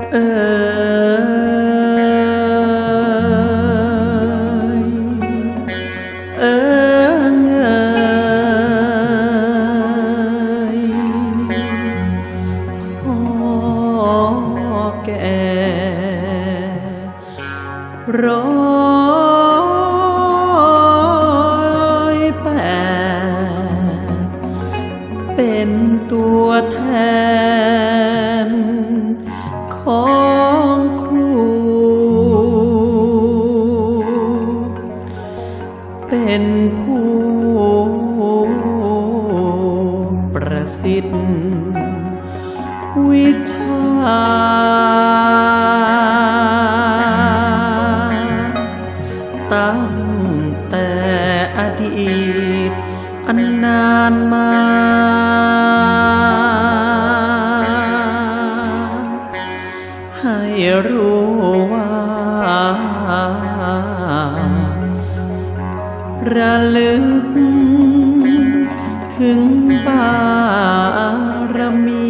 เอยเอยพ่อแก่ร้อยแปดเป็นตัวแทน ของครู เป็นผู้ประสิทธิ์ วิชาตั้งแต่อดีตอันนานมา ระลึก ถึงบารมี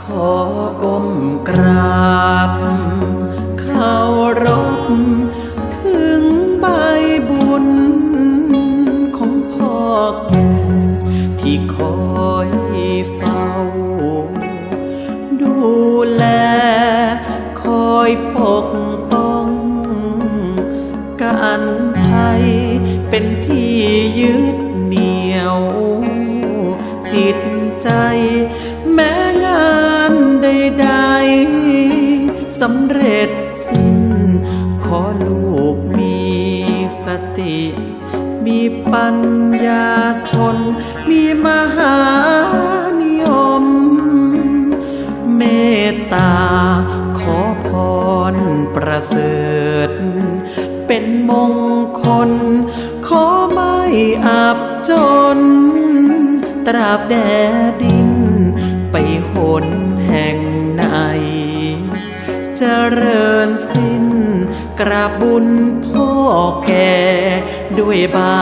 ขอก้มกราบเคาร สำเร็จสิ้น ขอลูกมีสติ มีปัญญาชน มีมหานิยม เมตตาขอพรประเสริฐ เป็นมงคล ขอไม่อับจน ตราบแดดินไปหนแห่งไหน เจริญสิ้น กระบุญพ่อแก่ด้วยบา